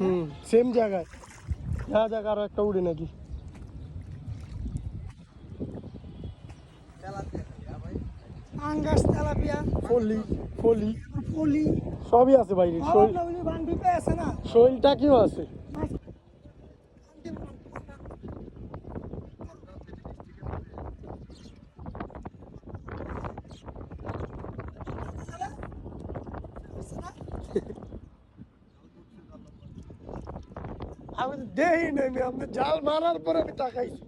হুম same জায়গায়। যা জায়গা আরও একটা উড়ে নাকি। Angus tilapia. ফলি সবই আছে বাইরে শৈল বান্ডিতে আছে না। শৈলটা কিও আছে? আমি তো দেই নাই আমি আপনি জাল মারার পরে আমি তাকাইছি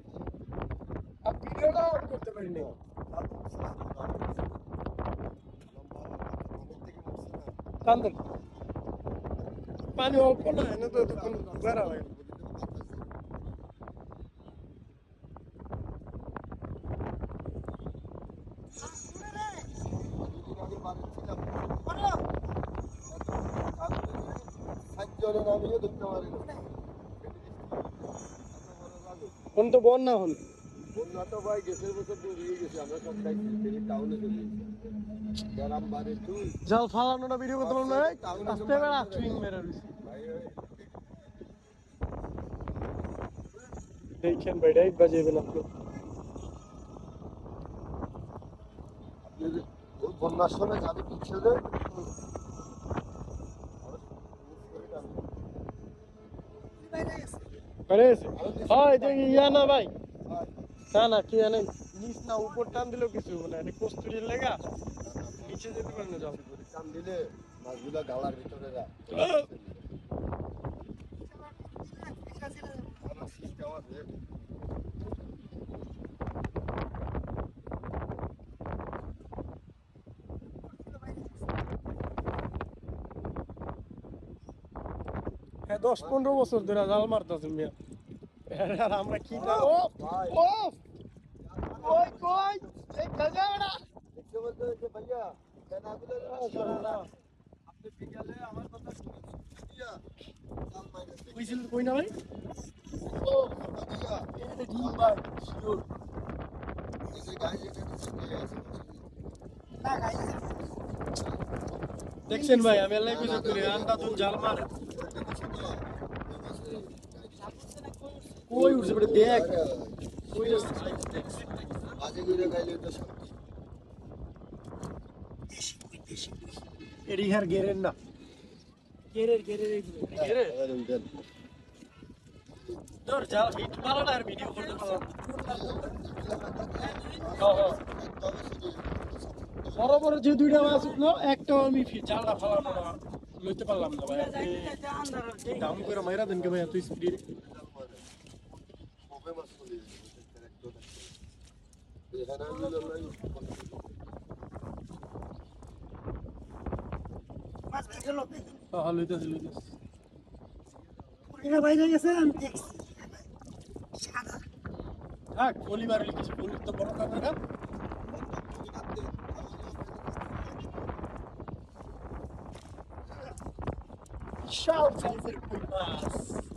আর ভিডিওটা অন করতে পারি নাই কান্দন পানি অল্প না এনে তো তখন বেড়া হয় কোন তো বন্যা হল? জাল ফালানোটা ভিডিও করতে পারব না আস্তে বেড়া সুইং মেরে রয়েছে দেখছেন ভাই রাইট বাজিয়েবেন আপনি বন্যার সময় যাবে কি ছেলে? আরে হয় যে ইয়া না ভাই না না কি জানেন নিচ না উপর টান দিলেও কিছু হবে না এটা কস্তুরির লেগা নিচে যেতে পারে না যাও টান দিলে মাছগুলা গালার ভিতরে যা সিস্টেম আছে হ্যাঁ দশ পনেরো বছর ধরে জাল মারতেছে মিয়া আর আমরা কি ও ও কই কই? এই খাজা বেড়া দেখতে বলতে যে ভাইয়া কেনাগুলো আপনি বিকালে আমার কথা শুনেন দিয়া জাল কইছিল কই না ভাই? ও ভাইয়া এটা ডিম ভাই শিওর। এই যে গায়ে যেটা দিচ্ছে আছে। দেখছেন ভাই আমি আল্লাহ কিছু করি আন্দাজুন জাল মারে কই উঠছে বেটা দেখ কই খাইলে তো শান্তি এডি হার গেরেন না গেরের গেরের এইগুলো গেরে এবার উঠেন তোর জাল হিট মারো না আর ভিডিও করতে বড় বড় যে দুইটা মাছ উঠল একটাও আমি জালটা ফালানো না লইতে পারলাম না ভাই দাম করে মাইরা দেন কে ভাই এত স্পিড কবে মাছ চলে এখানে আমি লড়াই মাছ ভেজে লোক হ্যাঁ লইতেছি লইতেছি এটা বাইরে গেছে আমি দেখছি সাদা থাক পলি মারলি কিছু পলি তো বড় ক্যামেরা বিশাল সাইজের কই মাছ